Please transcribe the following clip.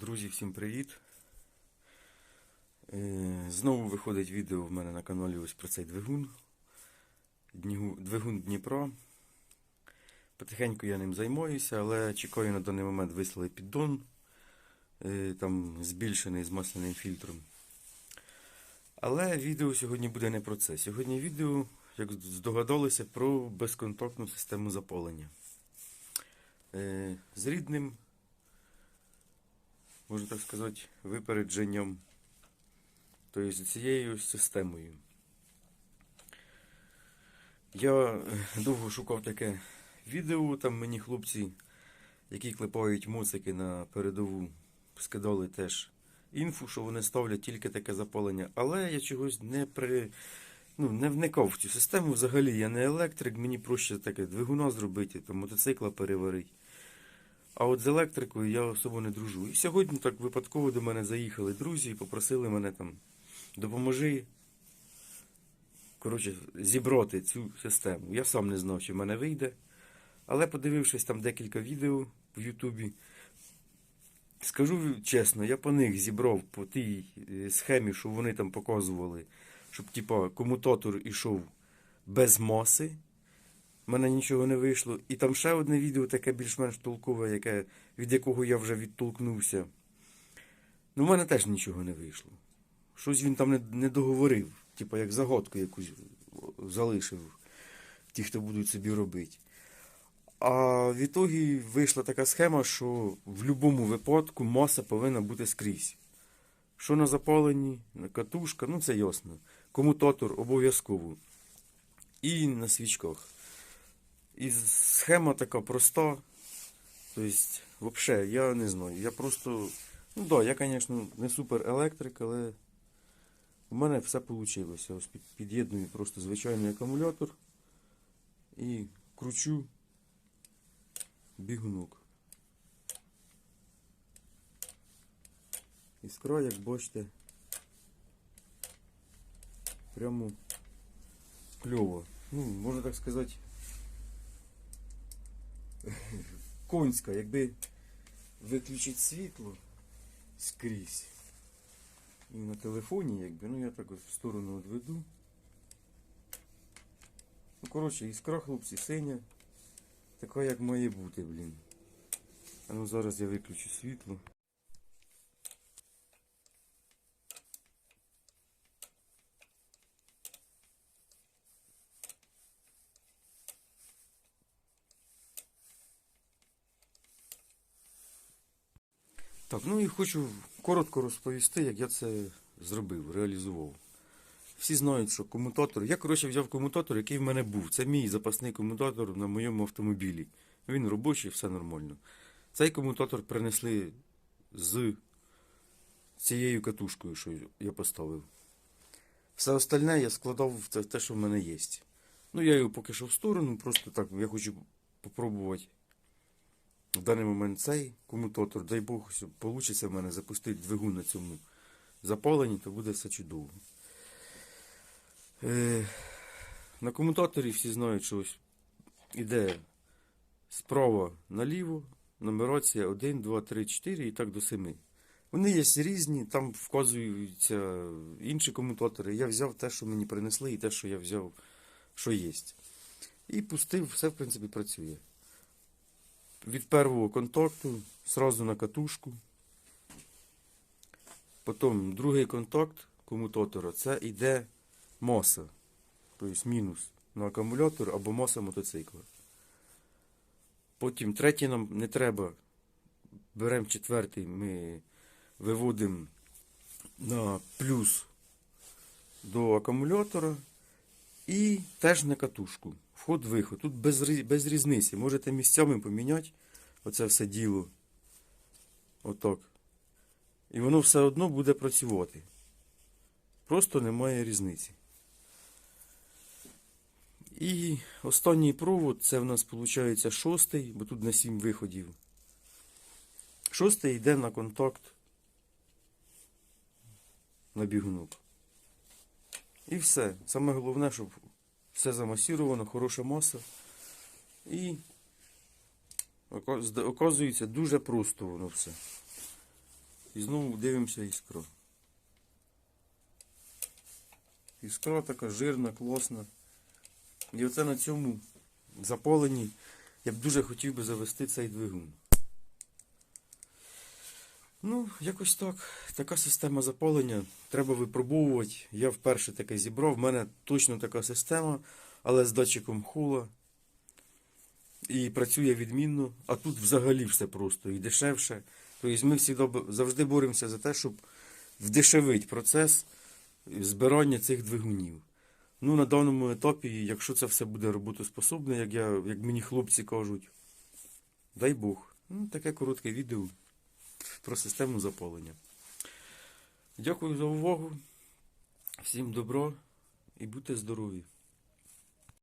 Друзі, всім привіт! Е, Знову виходить відео в мене на каналі ось про цей двигун. Двигун Дніпро. Потихеньку я ним займаюся, але чекаю на даний момент вислали піддон. е, Там збільшений з масляним фільтром. Але відео сьогодні буде не про це. Сьогодні відео, як здогадалися, про безконтактну систему запалення. Е, З рідним можна так сказати, випередженням. Тобто цією системою. Я довго шукав таке відео, там мені хлопці, які клепають моцики на передову, скидали теж інфу, що вони ставлять тільки таке запалення. Але я чогось не при. Ну, не вникав в цю систему. Взагалі я не електрик, мені проще таке двигуна зробити, там мотоцикла переварити. А от з електрикою я особо не дружу. І сьогодні так випадково до мене заїхали друзі і попросили мене там допоможи. Коротше, зібрати цю систему. Я сам не знав, чи в мене вийде. Але подивившись там декілька відео в Ютубі, скажу чесно, я по них зібрав по тій е, схемі, що вони там показували, щоб типа комутатор ішов без маси. У мене нічого не вийшло. І там ще одне відео таке більш-менш толкове, яке, від якого я вже відтолкнувся. Ну, в мене теж нічого не вийшло. Щось він там не, не договорив, типу як загадку якусь залишив ті, хто будуть собі робити. А в ітогі вийшла така схема, що в будь-якому випадку маса повинна бути скрізь. Що на запаленні, на катушка, ну це ясно. Комутатор обов'язково. І на свічках. І схема така проста. Тобто, взагалі, я не знаю. Я просто. Ну да, я, звісно, не супер електрик, але у мене все вийшло. Ось під'єдную просто звичайний акумулятор і кручу бігунок. Іскра, як бачите, прямо кльово. Ну, можна так сказати, конська, якби виключити світло скрізь. І на телефоні, якби, ну я так ось в сторону відведу. Ну, коротше, іскра, хлопці, синя. Така, як має бути, блін. А ну зараз я виключу світло. Так, ну і хочу коротко розповісти, як я це зробив, реалізував. Всі знають, що комутатор. Я, коротше, взяв комутатор, який в мене був. Це мій запасний комутатор на моєму автомобілі. Він робочий, все нормально. Цей комутатор принесли з цією катушкою, що я поставив. Все остальне я складав в те, що в мене є. Ну, я його поки що в сторону, просто так я хочу попробувати в даний момент цей комутатор. Дай Бог, вийде в мене запустити двигун на цьому запаленні, то буде все чудово. Е, на комутаторі всі знають, що ось іде справа наліво, нумерація 1, 2, 3, 4 і так до 7. Вони є різні, там вказуються інші комутатори. Я взяв те, що мені принесли, і те, що я взяв, що є. І пустив, все в принципі працює. Від першого контакту сразу на катушку. Потім другий контакт комутатора це йде моса. Тобто мінус на акумулятор або моса мотоцикла. Потім третій нам не треба. Беремо четвертий, ми виводимо на плюс до акумулятора і теж на катушку. Вход-виход. Тут без, без різниці. Можете місцями поміняти оце все діло. Отак. І воно все одно буде працювати. Просто немає різниці. І останній провод це в нас виходить шостий, бо тут на 7 виходів. Шостий йде на контакт на бігунок. І все. Саме головне, щоб все замасіровано, хороша маса. І оказується дуже просто воно все. І знову дивимося іскро. Іскра така жирна, класна. І оце на цьому заполенні я б дуже хотів би завести цей двигун. Ну, якось так. Така система запалення. Треба випробовувати. Я вперше таке зібрав. В мене точно така система, але з датчиком хула. І працює відмінно. А тут взагалі все просто і дешевше. Тобто ми всі завжди боремося за те, щоб вдешевити процес збирання цих двигунів. Ну, на даному етапі, якщо це все буде роботоспособне, як, я, як мені хлопці кажуть, дай Бог. Ну, таке коротке відео про систему запалення. Дякую за увагу. Всім добро і будьте здорові!